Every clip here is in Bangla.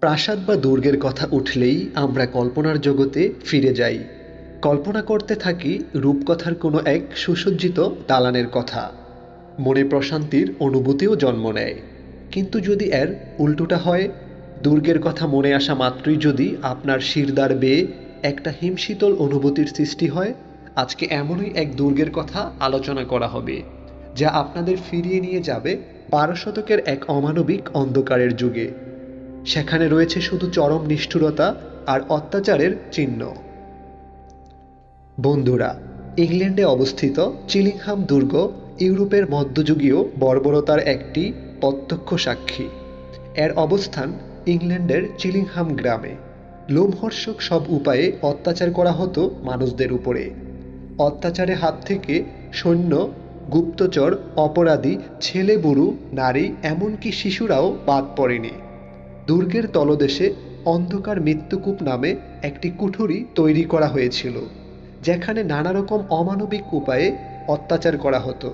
প্রাসাদ বা দুর্গের কথা উঠলেই আমরা কল্পনার জগতে ফিরে যাই। কল্পনা করতে থাকি রূপকথার কোনো এক সুসজ্জিত দালানের কথা। মনে প্রশান্তির অনুভূতিও জন্ম নেয়। কিন্তু যদি এর উল্টোটা হয়, দুর্গের কথা মনে আসা মাত্রই যদি আপনার শিরদার বেয়ে একটা হিমশীতল অনুভূতির সৃষ্টি হয়, আজকে এমনই এক দুর্গের কথা আলোচনা করা হবে, যা আপনাদের ফিরিয়ে নিয়ে যাবে বারো শতকের এক অমানবিক অন্ধকারের যুগে। সেখানে রয়েছে শুধু চরম নিষ্ঠুরতা আর অত্যাচারের চিহ্ন। বন্ধুরা, ইংল্যান্ডে অবস্থিত চিলিংহাম দুর্গ ইউরোপের মধ্যযুগীয় বর্বরতার একটি প্রত্যক্ষ সাক্ষী। এর অবস্থান ইংল্যান্ডের চিলিংহাম গ্রামে। লোমহর্ষক সব উপায়ে অত্যাচার করা হতো মানুষদের উপরে। অত্যাচারে হাত থেকে সৈন্য, গুপ্তচর, অপরাধী, ছেলে, বুড়ো, নারী, এমনকি শিশুরাও বাদ পড়েনি। দুর্গের তলদেশে অন্ধকার মৃত্যুকূপ নামে একটি কুঠুরি তৈরি করা হয়েছিল, যেখানে নানা রকম অমানবিক উপায়ে অত্যাচার করা হতো।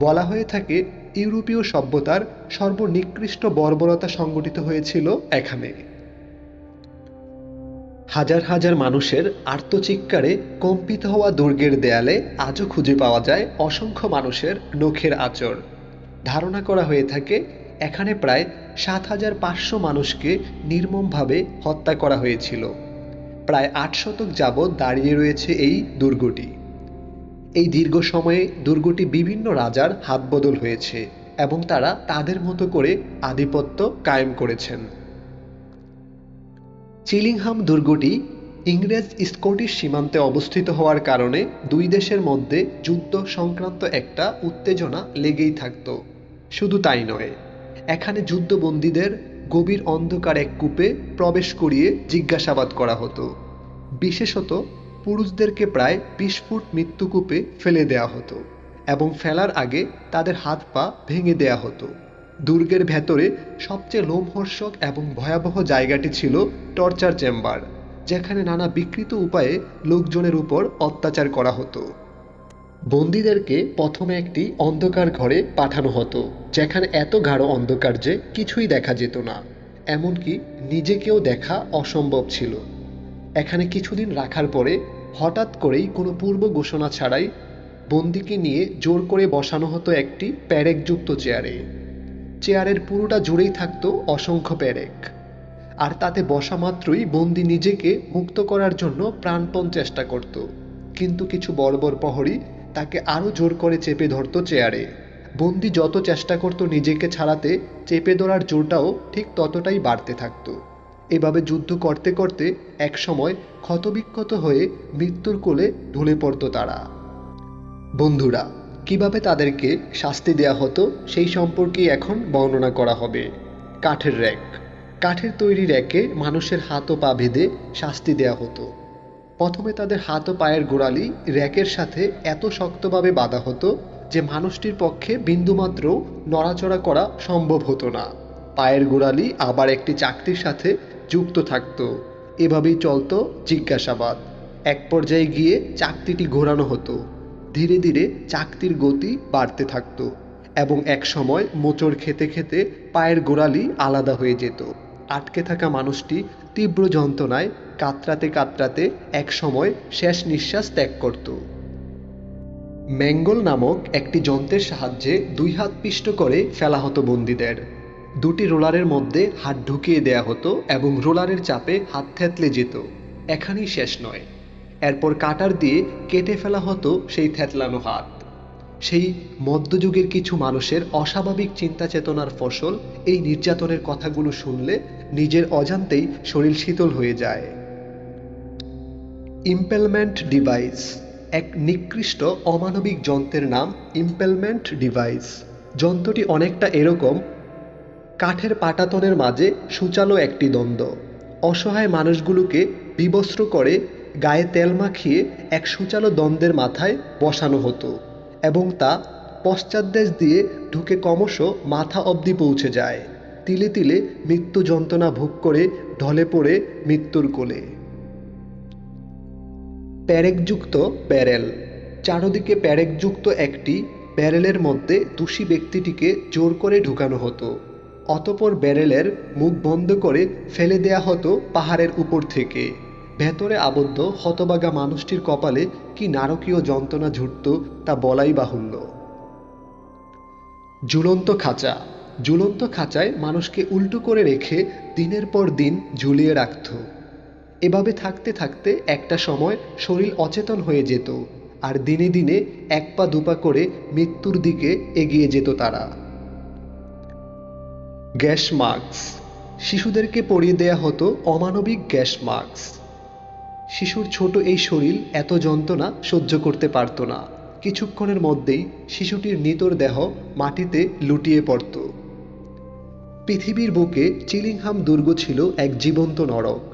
বলা হয়ে থাকে, ইউরোপীয় সভ্যতার সর্বনিকৃষ্ট বর্বরতা সংগঠিত হয়েছিল এখানে। হাজার হাজার মানুষের আর্তচিৎকারে কম্পিত হওয়া দুর্গের দেয়ালে আজও খুঁজে পাওয়া যায় অসংখ্য মানুষের নখের আচর ধারণা করা হয়ে থাকে এখানে প্রায় সাত হাজার পাঁচশো মানুষকে নির্মমভাবে হত্যা করা হয়েছিল। প্রায় আট শতক যাবৎ দাঁড়িয়ে রয়েছে এই দুর্গটি। এই দীর্ঘ সময়ে দুর্গটি বিভিন্ন রাজার হাত বদল হয়েছে এবং তারা তাদের মতো করে আধিপত্য কায়েম করেছেন। চিলিংহাম দুর্গটি ইংরেজ স্কটিশ সীমান্তে অবস্থিত হওয়ার কারণে দুই দেশের মধ্যে যুদ্ধ সংক্রান্ত একটা উত্তেজনা লেগেই থাকত। শুধু তাই নয় এখানে যুদ্ধবন্দীদের গভীর অন্ধকার এক কূপে প্রবেশ করিয়ে জিজ্ঞাসাবাদ করা হতো। বিশেষত পুরুষদেরকে প্রায় বিশ ফুট মৃত্যুকূপে ফেলে দেওয়া হতো এবং ফেলার আগে তাদের হাত পা ভেঙে দেয়া হতো। দুর্গের ভেতরে সবচেয়ে লোমহর্ষক এবং ভয়াবহ জায়গাটি ছিল টর্চার চেম্বার, যেখানে নানা বিকৃত উপায়ে লোকজনের উপর অত্যাচার করা হতো। বন্দীদেরকে প্রথমে একটি অন্ধকার ঘরে পাঠানো হতো, যেখানে এত গাঢ় অন্ধকার যে কিছুই দেখা যেত না। এমনকি নিজেকেও দেখা অসম্ভব ছিল। এখানে কিছুদিন রাখার পরে হঠাৎ করেই কোনো পূর্ব ঘোষণা ছাড়াই বন্দিকে নিয়ে জোর করে বসানো হতো একটি প্যারেকযুক্ত চেয়ারে। চেয়ারের পুরোটা জুড়েই থাকতো অসংখ্য প্যারেক। আর তাতে বসা মাত্রই বন্দি নিজেকে মুক্ত করার জন্য প্রাণপণ চেষ্টা করত। কিন্তু কিছু বর্বর প্রহরী তাকে আরও জোর করে চেপে ধরতো চেয়ারে। বন্দি যত চেষ্টা করত নিজেকে ছাড়াতে, চেপে ধরার জোরটাও ঠিক ততটাই বাড়তে থাকতো। এভাবে যুদ্ধ করতে করতে একসময় ক্ষতবিক্ষত হয়ে মৃত্যুর কোলে ঢলে পড়তো তারা। বন্ধুরা, কীভাবে তাদেরকে শাস্তি দেয়া হতো সেই সম্পর্কে এখন বর্ণনা করা হবে। কাঠের র্যাক। কাঠের তৈরি র্যাকে মানুষের হাত ও পা বেঁধে শাস্তি দেয়া হতো। প্রথমে তাদের হাত ও পায়ের গোড়ালি র্যাকের সাথে এত শক্তভাবে বাঁধা হতো যে মানুষটির পক্ষে বিন্দুমাত্র নড়াচড়া করা সম্ভব হতো না। পায়ের গোড়ালি আবার একটি চাকতির সাথে যুক্ত থাকত। এভাবেই চলত জিজ্ঞাসাবাদ। এক পর্যায়ে গিয়ে চাকতিটি ঘোরানো হতো। ধীরে ধীরে চাকতির গতি বাড়তে থাকতো এবং এক সময় মোচড় খেতে খেতে পায়ের গোড়ালি আলাদা হয়ে যেত। আটকে থাকা মানুষটি তীব্র যন্ত্রণায় কাতরাতে কাতরাতে এক সময় শেষ নিঃশ্বাস ত্যাগ করত। ম্যাঙ্গল নামক একটি যন্ত্রের সাহায্যে দুই হাত পিষ্ট করে ফেলা হতো বন্দীদের। দুটি রোলারের মধ্যে হাত ঢুকিয়ে দেয়া হতো এবং রোলারের চাপে হাত থেতলে যেত। এখানেই শেষ নয়। এরপর কাটার দিয়ে কেটে ফেলা হতো সেই থেতলানো হাত। সেই মধ্যযুগের কিছু মানুষের অস্বাভাবিক চিন্তা চেতনার ফসল এই নির্যাতনের কথাগুলো শুনলে নিজের অজান্তেই শরীর শীতল হয়ে যায়। ইম্পেলমেন্ট ডিভাইস এক নিকৃষ্ট অমানবিক যন্ত্রের নাম ইম্পেলমেন্ট ডিভাইস যন্ত্রটি অনেকটা এরকম, কাঠের পাটাতনের মাঝে সুচালো একটি দ্বন্দ্ব। অসহায় মানুষগুলোকে বিবস্ত্র করে গায়ে তেল মাখিয়ে এক সুচালো দ্বন্দ্বের মাথায় বসানো হতো এবং তা পশ্চাৎদেশ দিয়ে ঢুকে ক্রমশ মাথা অবধি পৌঁছে যায়। তিলে তিলে মৃত্যু যন্ত্রণা ভোগ করে ঢলে পড়ে মৃত্যুর কোলে। প্যারেকযুক্ত ব্যারেল চারদিকে প্যারেকযুক্ত একটি ব্যারেলের মধ্যে দোষী ব্যক্তিটিকে জোর করে ঢুকানো হতো। অতপর ব্যারেলের মুখ বন্ধ করে ফেলে দেয়া হতো পাহাড়ের উপর থেকে। ভেতরে আবদ্ধ হতবাগা মানুষটির কপালে কি নারকীয় যন্ত্রণা ঝুটত তা বলাই বাহুল্য। ঝুলন্ত খাঁচা। ঝুলন্ত খাঁচায় মানুষকে উল্টো করে রেখে দিনের পর দিন ঝুলিয়ে রাখত। এভাবে থাকতে থাকতে একটা সময় শরীর অচেতন হয়ে যেত আর দিনে দিনে এক পা দুপা করে মৃত্যুর দিকে এগিয়ে যেত তারা। Gas mask. শিশুদেরকে পরিয়ে দেয়া হতো অমানবিক গ্যাস মাস্ক। শিশুর ছোট এই শরীর এত যন্ত্রণা সহ্য করতে পারত না। কিছুক্ষণের মধ্যেই শিশুটির নিতর দেহ মাটিতে লুটিয়ে পড়ত। পৃথিবীর বুকে চিলিংহাম দুর্গ ছিল এক জীবন্ত নরক,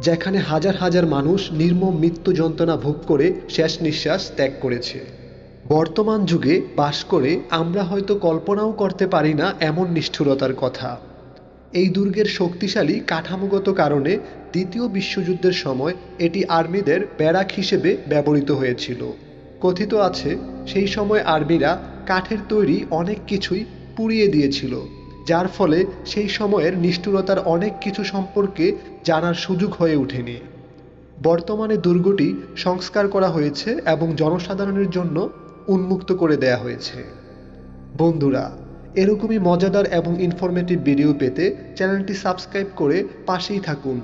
যেখানে হাজার হাজার মানুষ নির্মম মৃত্যু যন্ত্রণা ভোগ করে শেষ নিঃশ্বাস ত্যাগ করেছে। বর্তমান যুগে বাস করে আমরা হয়তো কল্পনাও করতে পারি না এমন নিষ্ঠুরতার কথা। এই দুর্গের শক্তিশালী কাঠামোগত কারণে দ্বিতীয় বিশ্বযুদ্ধের সময় এটি আর্মিদের ব্যারাক হিসেবে ব্যবহৃত হয়েছিল। কথিত আছে, সেই সময় আর্মিরা কাঠের তৈরি অনেক কিছুই পুড়িয়ে দিয়েছিল। যার ফলে সেই সময়ের নিষ্ঠুরতার অনেক কিছু সম্পর্কে জানার সুযোগ হয়ে ওঠেনি। বর্তমানে দুর্গটি সংস্কার করা হয়েছে এবং জনসাধারণের জন্য উন্মুক্ত করে দেয়া হয়েছে। বন্ধুরা, এরকমই মজাদার এবং ইনফরমেটিভ ভিডিও পেতে চ্যানেলটি সাবস্ক্রাইব করে পাশেই থাকুন।